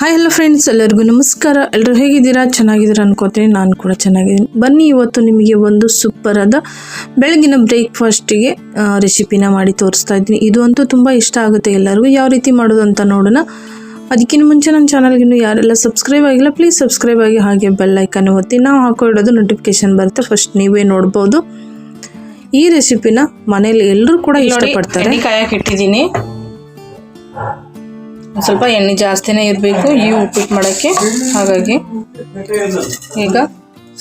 Hi hello friends ಎಲ್ಲರಿಗೂ ನಮಸ್ಕಾರ. ಎಲ್ಲರೂ ಹೇಗಿದ್ದೀರಾ? ಚೆನ್ನಾಗಿದ್ದೀರಾ ಅನ್ಕೋತೀನಿ. ನಾನು ಕೂಡ ಚೆನ್ನಾಗಿದ್ದೀನಿ. ಬನ್ನಿ ಇವತ್ತು ನಿಮಗೆ ಒಂದು ಸೂಪರ್ ಆದ ಬೆಳಗಿನ ಬ್ರೇಕ್ಫಾಸ್ಟಿಗೆ ರೆಸಿಪಿನ ಮಾಡಿ ತೋರಿಸ್ತಾ ಇದ್ದೀನಿ. ಇದು ಅಂತೂ ತುಂಬ ಇಷ್ಟ ಆಗುತ್ತೆ ಎಲ್ಲರಿಗೂ. ಯಾವ ರೀತಿ ಮಾಡೋದು ಅಂತ ನೋಡೋಣ. ಅದಕ್ಕಿಂತ ಮುಂಚೆ ನನ್ನ ಚಾನಲ್ಗೆ ಇನ್ನೂ ಯಾರೆಲ್ಲ ಸಬ್ಸ್ಕ್ರೈಬ್ ಆಗಿಲ್ಲ ಪ್ಲೀಸ್ ಸಬ್ಸ್ಕ್ರೈಬ್ ಆಗಿ ಹಾಗೆ ಬೆಲ್ ಐಕನ್ ಒತ್ತಿ. ನಾವು ಹಾಕೋ ಇಡೋದು ನೋಟಿಫಿಕೇಶನ್ ಬರುತ್ತೆ. ಫಸ್ಟ್ ನೀವೇ ನೋಡ್ಬೋದು. ಈ ರೆಸಿಪಿನ ಮನೇಲಿ ಎಲ್ಲರೂ ಕೂಡ ಇಷ್ಟಪಡ್ತಾರೆ. ಕಾಯಕ್ಕೆ ಇಟ್ಟಿದ್ದೀನಿ. ಸ್ವಲ್ಪ ಎಣ್ಣೆ ಜಾಸ್ತಿನೇ ಇರಬೇಕು, ಈ ಉಪ್ಪಿಟ್ಟು ಮಾಡೋಕ್ಕೆ. ಹಾಗಾಗಿ ಈಗ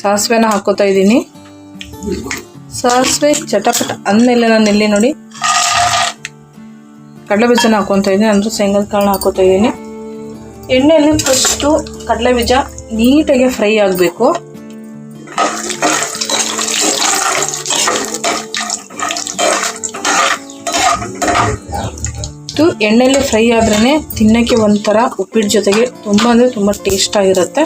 ಸಾಸಿವೆನ ಹಾಕೋತಾ ಇದ್ದೀನಿ. ಸಾಸಿವೆ ಚಟಪಟ ಅಂದಮೇಲೆ ನಾನು ಇಲ್ಲಿ ನೋಡಿ ಕಡಲೆ ಬೀಜನ ಹಾಕೊತಾ ಇದ್ದೀನಿ, ಅಂದರೆ ಶೇಂಗದ ಕಾಳನ್ನ ಹಾಕೋತಾ ಇದ್ದೀನಿ. ಎಣ್ಣೆಯಲ್ಲಿ ಫಸ್ಟು ಕಡಲೆ ಬೀಜ ನೀಟಾಗಿ ಫ್ರೈ ಆಗಬೇಕು. ಎಣ್ಣೆಲಿ ಫ್ರೈ ಆದ್ರೇ ತಿನ್ನಕ್ಕೆ ಒಂಥರ ಉಪ್ಪಿಟ್ಟು ಜೊತೆಗೆ ತುಂಬ ಅಂದರೆ ತುಂಬ ಟೇಸ್ಟ್ ಆಗಿರುತ್ತೆ.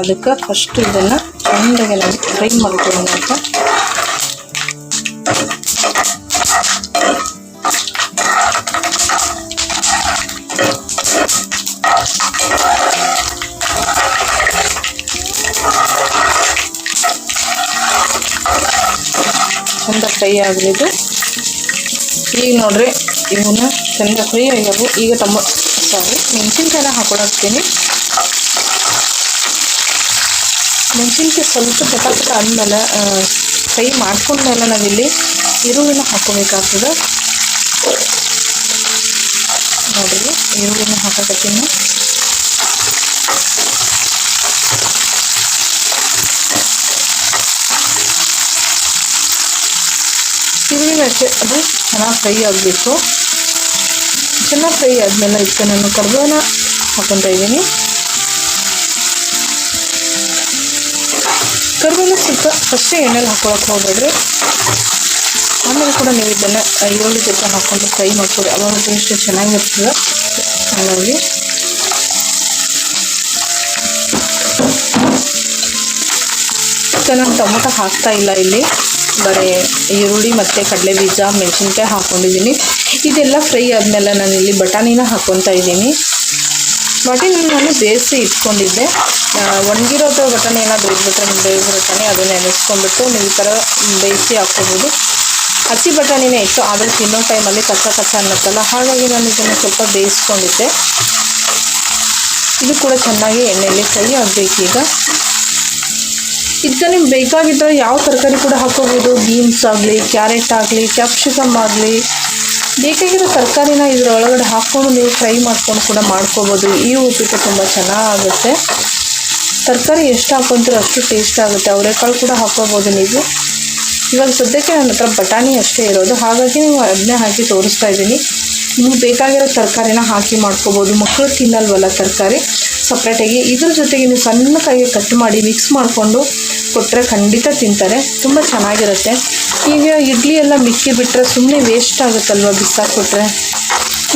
ಅದಕ್ಕೆ ಫಸ್ಟ್ ಇದನ್ನು ಚೆಂದಾಗಿ ನಾವು ಫ್ರೈ ಮಾಡ್ಕೊಳ್ಳೋಣ ಅಂತ. ಚಂದ ಫ್ರೈ ಆಗಲಿದ್ದು ಈಗ ನೋಡ್ರಿ ಇವನ್ನ ಚೆನ್ನಾಗಿ ಫ್ರೈ ಆಗ್ಯಾವು ಈಗ ತಮ್ಮ ಸಾರಿ ಮೆಣಸಿನ್ಕಾಯಿನ ಹಾಕೊಳಕ್ತೀನಿ ಮೆಣಸಿನ್ಕಾಯಿ ಸ್ವಲ್ಪ ಚಟಾಪಟ ಅಂದಮೇಲೆ ಫ್ರೈ ಮಾಡ್ಕೊಂಡ್ಮೇಲೆ ನಾವಿಲ್ಲಿ ಈರುಳ್ಳಿನ ಹಾಕೋಬೇಕಾಗ್ತದೆ ನೋಡಿರಿ, ಈರುಳ್ಳಿನ ಹಾಕಕತ್ತೀನಿ ಈರುಳ್ಳಿ ಅಷ್ಟೇ ಅದು ಚೆನ್ನಾಗಿ ಫ್ರೈ ಆಗಬೇಕು. ಚೆನ್ನಾಗಿ ಫ್ರೈ ಆದಮೇಲೆ ಇದಕ್ಕೆ ನಾನು ಕರ್ಬೇವನ್ನ ಹಾಕೊತಾ ಇದ್ದೀನಿ. ಕರ್ಬೇವನ್ನ ಸ್ವಲ್ಪ ಫಸ್ಟೇ ಎಣ್ಣೆಲಿ ಹಾಕೊಳಕ್ಕೆ ಹೋಗ್ಬೇಡ್ರಿ. ಆಮೇಲೆ ಕೂಡ ನೀವು ಇದನ್ನು ಈರುಳ್ಳಿ ಜೊತೆ ಹಾಕ್ಕೊಂಡು ಫ್ರೈ ಮಾಡ್ಕೊಳ್ಳಿ ಅವಾಗ ಟೇಸ್ಟ್ ಚೆನ್ನಾಗಿರ್ತದೆ. ಹಾಗಾಗಿ. ಚೆನ್ನಾಗಿ ನಾನು ಟೊಮೊಟೊ ಹಾಕ್ತಾ ಇಲ್ಲ ಇಲ್ಲಿ. ಬರೀ ಈರುಳ್ಳಿ ಮತ್ತು ಕಡಲೆ ಬೀಜ, ಮೆಣಸಿನ್ಕಾಯಿ ಹಾಕ್ಕೊಂಡಿದ್ದೀನಿ ಇದೆಲ್ಲ ಫ್ರೈ ಆದಮೇಲೆ ಇಲ್ಲಿ ಬಟಾಣಿನ ಹಾಕ್ಕೊತಾ ಇದ್ದೀನಿ. ಬಟಾಣಿ ನಾನು ಬೇಯಿಸಿ ಇಟ್ಕೊಂಡಿದ್ದೆ. ಒಣಗಿರೋ ಬಟಾಣಿ ಏನಾದರೂ ಬೇಯಿಸ್ಬಿಟ್ರೆ ಬೇಯಿಸಿ ಬಟಾಣಿ ಅದನ್ನ ನೆನೆಸ್ಕೊಂಡ್ಬಿಟ್ಟು ನೀವು ಈ ಥರ ಬೇಯಿಸಿ ಹಾಕ್ಕೊಬೋದು. ಹಸಿ ಬಟಾಣಿನೇ ಇತ್ತು ಆದರೆ ತಿನ್ನೋ ಟೈಮಲ್ಲಿ ಕಚ್ಚ ಕಚ್ಚ ಅನ್ನತ್ತಲ್ಲ, ಹಾಗಾಗಿ ನಾನು ಇದನ್ನು ಸ್ವಲ್ಪ ಬೇಯಿಸ್ಕೊಂಡಿದ್ದೆ. ಇದು ಕೂಡ ಚೆನ್ನಾಗಿ ಎಣ್ಣೆಯಲ್ಲಿ ಫ್ರೈ ಆಗಬೇಕು ಈಗ ಇದಕ್ಕೆ ನಿಮ್ಗೆ ಬೇಕಾಗಿದ್ದರೆ ಯಾವ ತರಕಾರಿ ಕೂಡ ಹಾಕೋಬೋದು. ಬೀನ್ಸ್ ಆಗಲಿ ಕ್ಯಾರೆಟ್ ಆಗಲಿ ಕ್ಯಾಪ್ಸಿಕಮ್ ಆಗಲಿ. ಬೇಕಾಗಿರೋ ತರಕಾರಿನ ಇದರೊಳಗಡೆ ಹಾಕ್ಕೊಂಡು ನೀವು ಫ್ರೈ ಮಾಡ್ಕೊಂಡು ಕೂಡ ಮಾಡ್ಕೋಬೋದು. ಈ ಉಪ್ಪಿಟ್ಟು ತುಂಬ ಚೆನ್ನಾಗುತ್ತೆ. ತರಕಾರಿ ಎಷ್ಟು ಹಾಕೊಂತೀರೋ ಅಷ್ಟು ಟೇಸ್ಟ್ ಆಗುತ್ತೆ. ಅವರೆಕಾಳು ಕೂಡ ಹಾಕ್ಕೋಬೋದು ನೀವು. ಇವಾಗ ಸದ್ಯಕ್ಕೆ ನನ್ನ ಹತ್ರ ಬಟಾಣಿ ಅಷ್ಟೇ ಇರೋದು. ಹಾಗಾಗಿ ನೀವು ಅದನ್ನೇ ಹಾಕಿ ತೋರಿಸ್ತಾ ಇದ್ದೀನಿ. ನಿಮ್ಗೆ ಬೇಕಾಗಿರೋ ತರಕಾರಿನ ಹಾಕಿ ಮಾಡ್ಕೋಬೋದು. ಮಕ್ಕಳು ತಿನ್ನಲ್ವಲ್ಲ ತರಕಾರಿ? ಸಪ್ರೇಟಾಗಿ ಇದ್ರ ಜೊತೆಗೆ ನೀವು ಸಣ್ಣಕಾಗಿ ಕಟ್ ಮಾಡಿ ಮಿಕ್ಸ್ ಮಾಡಿಕೊಂಡು ಕೊಟ್ಟರೆ ಖಂಡಿತ ತಿಂತಾರೆ. ತುಂಬ ಚೆನ್ನಾಗಿರುತ್ತೆ. ಈಗ ಇಡ್ಲಿ ಎಲ್ಲ ಮಿಕ್ಕಿ ಬಿಟ್ಟರೆ ಸುಮ್ಮನೆ ವೇಸ್ಟ್ ಆಗುತ್ತಲ್ವ ಬಿಸಾಕ್ಬಿಟ್ರೆ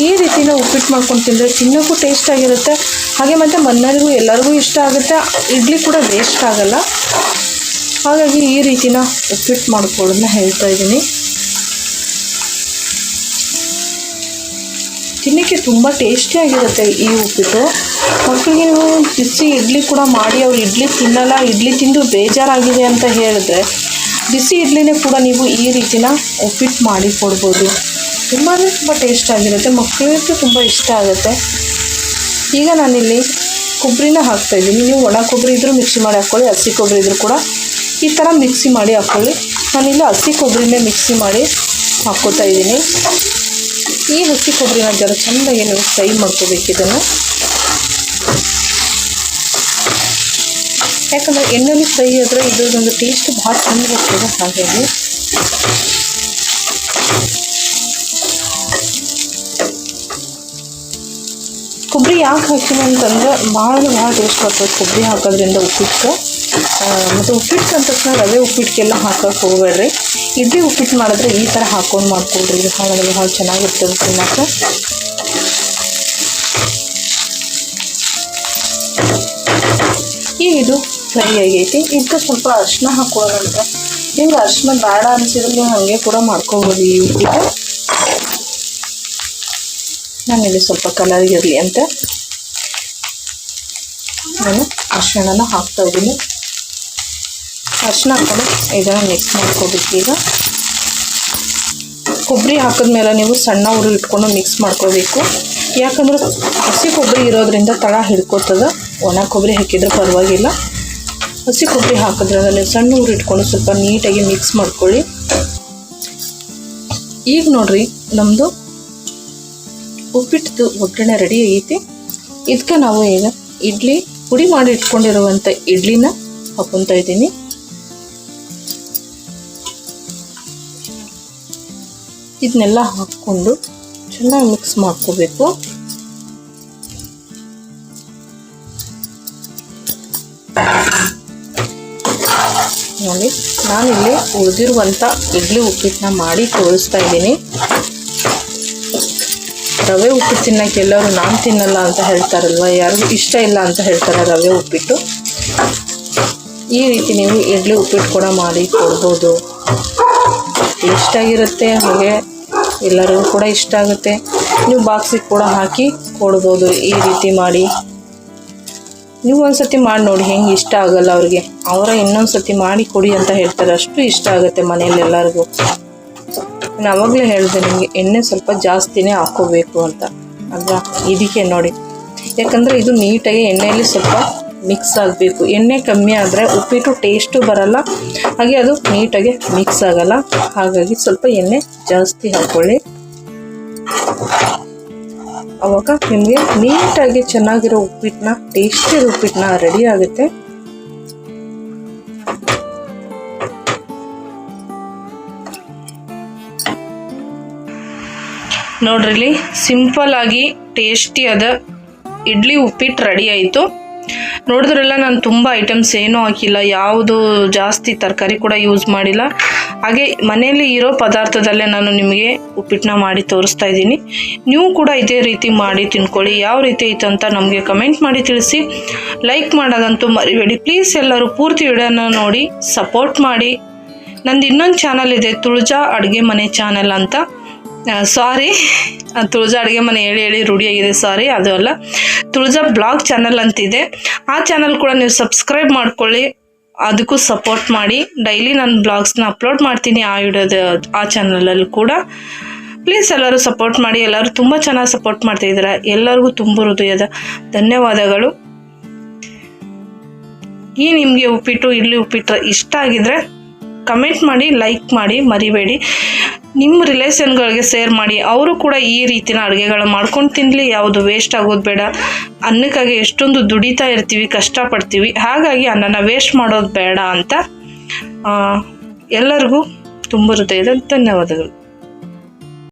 ಈ ರೀತಿನ ಉಪ್ಪಿಟ್ಟು ಮಾಡ್ಕೊಂಡು ತಿಂದರೆ ತಿನ್ನೋಕ್ಕೂ ಟೇಸ್ಟ್ ಆಗಿರುತ್ತೆ. ಹಾಗೆ ಮತ್ತು ಮನೆಯವ್ರಿಗೂ ಎಲ್ಲರಿಗೂ ಇಷ್ಟ ಆಗುತ್ತೆ. ಇಡ್ಲಿ ಕೂಡ ವೇಸ್ಟ್ ಆಗೋಲ್ಲ. ಹಾಗಾಗಿ ಈ ರೀತಿನ ಉಪ್ಪಿಟ್ಟು ಮಾಡ್ಕೊಳ್ಳೋದನ್ನ ಹೇಳ್ತಾ ಇದ್ದೀನಿ. ತಿನ್ನೋಕ್ಕೆ ತುಂಬ ಟೇಸ್ಟಿಯಾಗಿರುತ್ತೆ ಈ ಉಪ್ಪಿಟ್ಟು. ಮಕ್ಕಳಿಗೆ ಬಿಸಿ ಇಡ್ಲಿ ಕೂಡ ಮಾಡಿ, ಅವ್ರು ಇಡ್ಲಿ ತಿನ್ನಲ್ಲ, ಇಡ್ಲಿ ತಿಂದು ಬೇಜಾರಾಗಿದೆ ಅಂತ ಹೇಳಿದ್ರೆ, ಬಿಸಿ ಇಡ್ಲಿನೇ ಕೂಡ ನೀವು ಈ ರೀತಿನ ಉಪ್ಪಿಟ್ಟು ಮಾಡಿ ಕೊಡ್ಬೋದು. ತುಂಬಾ ತುಂಬ ಟೇಸ್ಟಾಗಿರುತ್ತೆ ಮಕ್ಕಳಿಗೂ ತುಂಬ ಇಷ್ಟ ಆಗುತ್ತೆ. ಈಗ ನಾನಿಲ್ಲಿ ಕೊಬ್ಬರಿನ ಹಾಕ್ತಾಯಿದ್ದೀನಿ ನೀವು ಒಣ ಕೊಬ್ಬರಿ ಇದ್ದರೂ ಮಿಕ್ಸಿ ಮಾಡಿ ಹಾಕ್ಕೊಳ್ಳಿ ಹಸಿ ಕೊಬ್ಬರಿ ಇದ್ದರೂ ಕೂಡ ಈ ಥರ ಮಿಕ್ಸಿ ಮಾಡಿ ಹಾಕ್ಕೊಳ್ಳಿ ನಾನಿಲ್ಲಿ ಹಸಿ ಕೊಬ್ಬರಿನೇ ಮಿಕ್ಸಿ ಮಾಡಿ ಹಾಕ್ಕೋತಾ ಇದ್ದೀನಿ. ಈ ಹಸಿ ಕೊಬ್ಬರಿನ ಜರ ಚೆಂದಾಗಿ ನೀವು ಫ್ರೈ ಮಾಡ್ಕೋಬೇಕು ಇದನ್ನು. ಯಾಕಂದರೆ ಎಣ್ಣೆಲಿ ಫ್ರೈ ಆದರೆ ಇದ್ರದ್ದೊಂದು ಟೇಸ್ಟ್ ಭಾಳ ಚೆಂದ ಬರ್ತದೆ ಹಾಗಾಗಿ. ಕೊಬ್ಬರಿ ಯಾಕೆ ಹಾಕ್ತೀನಿ ಅಂತಂದ್ರೆ ಭಾಳ ಭಾಳ ಟೇಸ್ಟ್ ಬರ್ತದೆ ಕೊಬ್ಬರಿ ಹಾಕೋದ್ರಿಂದ ಉಪ್ಪಿಟ್ಟು. ಮತ್ತು ಉಪ್ಪಿಟ್ಟು ಅಂದ ತಕ್ಷಣ ರವೆ ಉಪ್ಪಿಟ್ಟಿಗೆಲ್ಲ ಹಾಕೋಕೆ ಹೋಗಬೇಡ್ರಿ. ಇಡ್ಲಿ ಉಪ್ಪಿಟ್ಟು ಮಾಡಿದ್ರೆ ಈ ಥರ ಹಾಕೊಂಡು ಮಾಡ್ಕೊಳ್ರಿ. ಇದು ಭಾಳ ಭಾಳ ಚೆನ್ನಾಗಿರ್ತದೆ ತಿನ್ನೋಕೆ ಈಗ ಇದು ಫ್ರೈ ಆಗೈತಿ. ಇದಕ್ಕೆ ಸ್ವಲ್ಪ ಅರ್ಶಿನ ಹಾಕೊಳ್ಳೋಣ ನಿಮ್ಗೆ ಅರ್ಶಿನ ಬೇಡ ಅನಿಸಿದ್ರೆ ನೀವು ಹಾಗೆ ಕೂಡ ಮಾಡ್ಕೊಬೋದು ಈ ಉಪ್ಪಿಟ್ಟು. ನಾನಿಲ್ಲಿ ಸ್ವಲ್ಪ ಕಲರ್ ಇರಲಿ ಅಂತ. ನಾನು ಅರ್ಶಿಣನ ಹಾಕ್ತಾ ಇದ್ದೀನಿ. ಅರಿಶಿಣ ಹಾಕೊಂಡು ಇದನ್ನು ಮಿಕ್ಸ್ ಮಾಡ್ಕೋಬೇಕು ಈಗ. ಕೊಬ್ಬರಿ ಹಾಕಿದ್ಮೇಲೆ ನೀವು ಸಣ್ಣ ಉರಿ ಇಟ್ಕೊಂಡು ಮಿಕ್ಸ್ ಮಾಡ್ಕೋಬೇಕು. ಯಾಕಂದ್ರೆ ಹಸಿ ಕೊಬ್ಬರಿ ಇರೋದ್ರಿಂದ ತಳ ಹಿಡ್ಕೋತದ. ಒಣ ಕೊಬ್ಬರಿ ಹಾಕಿದ್ರೆ ಪರವಾಗಿಲ್ಲ. ಹಸಿ ಕೊಬ್ಬರಿ ಹಾಕಿದ್ರಿಂದ ನೀವು ಸಣ್ಣ ಉರಿ ಇಟ್ಕೊಂಡು ಸ್ವಲ್ಪ ನೀಟಾಗಿ ಮಿಕ್ಸ್ ಮಾಡ್ಕೊಳ್ಳಿ. ಈಗ ನೋಡ್ರಿ ನಮ್ಮದು ಉಪ್ಪಿಟ್ಟು ಒಗ್ಗರಣೆ ರೆಡಿ ಆಗೈತಿ ಇದಕ್ಕೆ ನಾವು ಈಗ ಇಡ್ಲಿ ಪುಡಿ ಮಾಡಿ ಇಟ್ಕೊಂಡಿರುವಂಥ ಇಡ್ಲಿನ ಹಾಕೊತಾ ಇದ್ದೀನಿ. ಇದನ್ನೆಲ್ಲ ಹಾಕ್ಕೊಂಡು ಚೆನ್ನಾಗಿ ಮಿಕ್ಸ್ ಮಾಡ್ಕೋಬೇಕು. ನೋಡಿ, ನಾನಿಲ್ಲಿ ಉಳಿದಿರುವಂಥ ಇಡ್ಲಿ ಉಪ್ಪಿಟ್ಟನ್ನ ಮಾಡಿ ತೋರಿಸ್ತಾ ಇದ್ದೀನಿ. ರವೆ ಉಪ್ಪಿಟ್ಟು ತಿನ್ನೋಕೆ ಎಲ್ಲರೂ ನಾನು ತಿನ್ನಲ್ಲ ಅಂತ ಹೇಳ್ತಾರಲ್ವ? ಯಾರಿಗೂ ಇಷ್ಟ ಇಲ್ಲ ಅಂತ ಹೇಳ್ತಾರೆ ರವೆ ಉಪ್ಪಿಟ್ಟು. ಈ ರೀತಿ ನೀವು ಇಡ್ಲಿ ಉಪ್ಪಿಟ್ಟು ಕೂಡ ಮಾಡಿ ಕೊಡ್ಬೋದು. ಇಷ್ಟ ಆಗಿರುತ್ತೆ ಹಾಗೆ ಎಲ್ಲರಿಗೂ ಕೂಡ ಇಷ್ಟ ಆಗುತ್ತೆ. ನೀವು ಬಾಕ್ಸಿಗೆ ಕೂಡ ಹಾಕಿ ಕೊಡ್ಬೋದು ಈ ರೀತಿ ಮಾಡಿ. ನೀವು ಒಂದ್ಸತಿ ಮಾಡಿ ನೋಡಿ, ಹೆಂಗೆ ಇಷ್ಟ ಆಗಲ್ಲ ಅವ್ರಿಗೆ. ಅವರ ಇನ್ನೊಂದು ಸತಿ ಮಾಡಿ ಕೊಡಿ ಅಂತ ಹೇಳ್ತಾರೆ. ಅಷ್ಟು ಇಷ್ಟ ಆಗುತ್ತೆ ಮನೆಯಲ್ಲಿ ಎಲ್ಲರಿಗೂ. ನಾನು ಅವಾಗಲೇ ಹೇಳಿದೆ ನಿಮಗೆ, ಎಣ್ಣೆ ಸ್ವಲ್ಪ ಜಾಸ್ತಿನೇ ಹಾಕೋಬೇಕು ಅಂತ. ಅಲ್ವಾ? ಇದಕ್ಕೆ ನೋಡಿ. ಯಾಕಂದರೆ ಇದು ನೀಟಾಗಿ ಎಣ್ಣೆಯಲ್ಲಿ ಸ್ವಲ್ಪ ಮಿಕ್ಸ್ ಆಗಬೇಕು. ಎಣ್ಣೆ ಕಮ್ಮಿ ಆದರೆ ಉಪ್ಪಿಟ್ಟು ಟೇಸ್ಟು ಬರಲ್ಲ. ಹಾಗೆ ಅದು ನೀಟಾಗಿ ಮಿಕ್ಸ್ ಆಗಲ್ಲ. ಹಾಗಾಗಿ ಸ್ವಲ್ಪ ಎಣ್ಣೆ ಜಾಸ್ತಿ ಹಾಕ್ಕೊಳ್ಳಿ ಅವಾಗ ನಿಮಗೆ ನೀಟಾಗಿ ಚೆನ್ನಾಗಿರೋ ಉಪ್ಪಿಟ್ಟನ್ನ ಟೇಸ್ಟಿ ಉಪ್ಪಿಟ್ಟನ್ನ ರೆಡಿ ಆಗುತ್ತೆ. ನೋಡ್ರಿ ಸಿಂಪಲ್ ಆಗಿ ಟೇಸ್ಟಿಯಾದ ಇಡ್ಲಿ ಉಪ್ಪಿಟ್ಟು ರೆಡಿ ಆಯಿತು. ನೋಡಿದ್ರೆಲ್ಲ ನಾನು ತುಂಬ ಐಟಮ್ಸ್ ಏನೂ ಹಾಕಿಲ್ಲ, ಯಾವುದು ಜಾಸ್ತಿ ತರಕಾರಿ ಕೂಡ ಯೂಸ್ ಮಾಡಿಲ್ಲ. ಹಾಗೆ ಮನೆಯಲ್ಲಿ ಇರೋ ಪದಾರ್ಥದಲ್ಲೇ ನಾನು ನಿಮಗೆ ಉಪ್ಪಿಟ್ಟನ್ನ ಮಾಡಿ ತೋರಿಸ್ತಾ ಇದ್ದೀನಿ. ನೀವು ಕೂಡ ಇದೇ ರೀತಿ ಮಾಡಿ ತಿನ್ಕೊಳ್ಳಿ, ಯಾವ ರೀತಿ ಐತೆ ಅಂತ ನಮಗೆ ಕಮೆಂಟ್ ಮಾಡಿ ತಿಳಿಸಿ. ಲೈಕ್ ಮಾಡೋದಂತೂ ಮರಿಬೇಡಿ ಪ್ಲೀಸ್ ಎಲ್ಲರೂ ಪೂರ್ತಿ ವಿಡಿಯೋನ ನೋಡಿ ಸಪೋರ್ಟ್ ಮಾಡಿ. ನಂದು ಇನ್ನೊಂದು ಚಾನಲ್ ಇದೆ, ತುಳಜಾ ಅಡುಗೆ ಮನೆ ಚಾನಲ್ ಅಂತ. ಸಾರಿ ತುಳಜಾ ಅಡುಗೆ ಮನೆ ಹೇಳಿ ಹೇಳಿ ರೂಢಿಯಾಗಿದೆ ಸಾರಿ ಅದು ಅಲ್ಲ. ತುಳಜಾ ಬ್ಲಾಗ್ ಚಾನಲ್ ಅಂತಿದೆ. ಆ ಚಾನಲ್ ಕೂಡ ನೀವು ಸಬ್ಸ್ಕ್ರೈಬ್ ಮಾಡ್ಕೊಳ್ಳಿ. ಅದಕ್ಕೂ ಸಪೋರ್ಟ್ ಮಾಡಿ. ಡೈಲಿ ನಾನು ಬ್ಲಾಗ್ಸ್ನ ಅಪ್ಲೋಡ್ ಮಾಡ್ತೀನಿ ಆ ವಿಡಿಯೋದ, ಆ ಚಾನಲಲ್ಲಿ ಕೂಡ. ಪ್ಲೀಸ್ ಎಲ್ಲರೂ ಸಪೋರ್ಟ್ ಮಾಡಿ. ಎಲ್ಲರೂ ತುಂಬ ಚೆನ್ನಾಗಿ ಸಪೋರ್ಟ್ ಮಾಡ್ತಾಯಿದ್ದೀರಾ ಎಲ್ಲರಿಗೂ ತುಂಬ ಹೃದಯದ ಧನ್ಯವಾದಗಳು. ಈ ನಿಮಗೆ ಉಪ್ಪಿಟ್ಟು ಇಡ್ಲಿ ಉಪ್ಪಿಟ್ಟು ಇಷ್ಟ ಆಗಿದ್ರೆ ಕಮೆಂಟ್ ಮಾಡಿ ಲೈಕ್ ಮಾಡಿ, ಮರಿಬೇಡಿ. ನಿಮ್ಮ ರಿಲೇಷನ್ಗಳಿಗೆ ಶೇರ್ ಮಾಡಿ. ಅವರು ಕೂಡ ಈ ರೀತಿನ ಅಡುಗೆಗಳು ಮಾಡ್ಕೊಂಡು ತಿನ್ನಲಿ ಯಾವುದು ವೇಸ್ಟ್ ಆಗೋದು ಬೇಡ. ಅನ್ನಕ್ಕಾಗಿ ಎಷ್ಟೊಂದು ದುಡಿತಾ ಇರ್ತೀವಿ, ಕಷ್ಟಪಡ್ತೀವಿ. ಹಾಗಾಗಿ ಅನ್ನನ ವೇಸ್ಟ್ ಮಾಡೋದು ಬೇಡ ಅಂತ ಎಲ್ಲರಿಗೂ ತುಂಬ ಹೃದಯದ ಧನ್ಯವಾದಗಳು.